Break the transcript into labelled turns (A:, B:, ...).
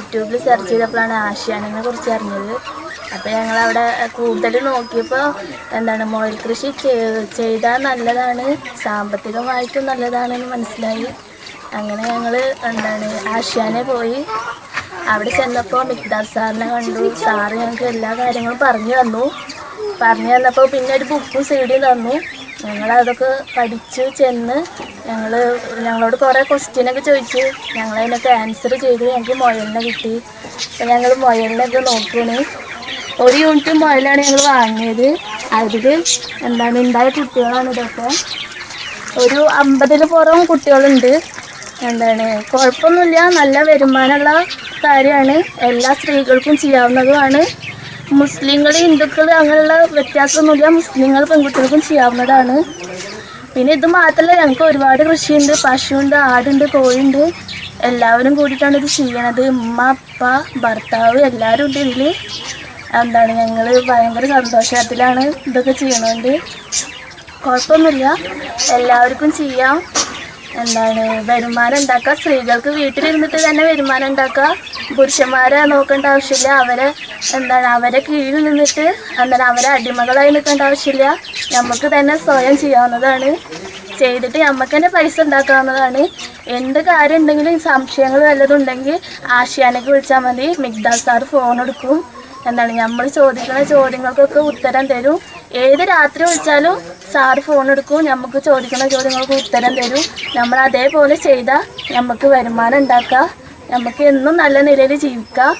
A: യൂട്യൂബിൽ സെർച്ച് ചെയ്തപ്പോഴാണ് ആശാനിനെ കുറിച്ച് അറിഞ്ഞത്. അപ്പോൾ ഞങ്ങൾ അവിടെ കൂടുതൽ നോക്കിയപ്പോൾ എന്താണ് മുയൽ കൃഷി ചെയ്- ചെയ്താൽ നല്ലതാണ് സാമ്പത്തികമായിട്ടും നല്ലതാണെന്ന് മനസ്സിലായി. അങ്ങനെ ഞങ്ങൾ എന്താണ് ആശയാനെ പോയി. അവിടെ ചെന്നപ്പോൾ മിക്താർ സാറിനെ കണ്ടു. സാറ് ഞങ്ങൾക്ക് എല്ലാ കാര്യങ്ങളും പറഞ്ഞു തന്നു. പറഞ്ഞു തന്നപ്പോൾ പിന്നെ ഒരു ബുക്കും സീഡിയും തന്നു. ഞങ്ങൾ അതൊക്കെ പഠിച്ച് ചെന്ന് ഞങ്ങൾ ഞങ്ങളോട് കുറേ ക്വസ്റ്റ്യനൊക്കെ ചോദിച്ച്. ഞങ്ങൾ അതിനൊക്കെ ആൻസർ ചെയ്ത് ഞങ്ങൾക്ക് മുയലിനെ കിട്ടി. അപ്പം ഞങ്ങൾ മുയലിനൊക്കെ നോക്കുകയാണ് ഒരു യൂണിറ്റ് മുയലാണ് ഞങ്ങൾ വാങ്ങിയത്. അതിൽ എന്താണ് ഉണ്ടായ കുട്ടികളാണ് ഇതൊക്കെ. ഒരു അമ്പതിൽ പുറം കുട്ടികളുണ്ട്. എന്താണ്? കുഴപ്പമൊന്നുമില്ല നല്ല വരുമാനമുള്ള കാര്യമാണ്. എല്ലാ സ്ത്രീകൾക്കും ചെയ്യാവുന്നതുമാണ്. മുസ്ലിങ്ങൾ ഹിന്ദുക്കൾ അങ്ങനെയുള്ള വ്യത്യാസമൊന്നുമില്ല. മുസ്ലിങ്ങൾ പെൺകുട്ടികൾക്കും ചെയ്യാവുന്നതാണ്. പിന്നെ ഇത് മാത്രമല്ല ഞങ്ങൾക്ക് ഒരുപാട് കൃഷിയുണ്ട്. പശുവുണ്ട് ആടുണ്ട് കോഴിയുണ്ട്. എല്ലാവരും കൂടിയിട്ടാണ് ഇത് ചെയ്യണത്. ഉമ്മ അപ്പ ഭർത്താവ് എല്ലാവരും ഉണ്ട് ഇതിൽ എന്താണ് ഞങ്ങൾ ഭയങ്കര സന്തോഷത്തിലാണ് ഇതൊക്കെ ചെയ്യണതുകൊണ്ട് കുഴപ്പമൊന്നുമില്ല. എല്ലാവർക്കും ചെയ്യാം. എന്താണ് വരുമാനം ഉണ്ടാക്കുക സ്ത്രീകൾക്ക് വീട്ടിലിരുന്നിട്ട് തന്നെ വരുമാനം ഉണ്ടാക്കുക പുരുഷന്മാരെ നോക്കേണ്ട ആവശ്യമില്ല. അവരെ എന്താണ് അവരെ കീഴിൽ നിന്നിട്ട് എന്താണ് അവരെ അടിമകളായി നിൽക്കേണ്ട ആവശ്യമില്ല. നമുക്ക് തന്നെ സ്വയം ചെയ്യാവുന്നതാണ്. ചെയ്തിട്ട് നമുക്ക് തന്നെ പൈസ ഉണ്ടാക്കാവുന്നതാണ്. എന്ത് കാര്യം ഉണ്ടെങ്കിലും സംശയങ്ങൾ വല്ലതുണ്ടെങ്കിൽ ആശയാനക്ക് വിളിച്ചാൽ മതി. മിഗ്ദാൽ സാർ ഫോൺ എടുക്കും. എന്താണ് നമ്മൾ ചോദിക്കുന്ന ചോദ്യങ്ങൾക്കൊക്കെ ഉത്തരം തരും. ഏത് രാത്രി വിളിച്ചാലും സാറ് ഫോൺ എടുക്കും. നമുക്ക് ചോദിക്കുന്ന ചോദ്യങ്ങൾക്ക് ഉത്തരം തരും. നമ്മൾ അതേപോലെ ചെയ്താൽ നമുക്ക് വരുമാനം ഉണ്ടാക്കാം. നമുക്ക് എന്നും നല്ല നിലയിൽ ജീവിക്കാം.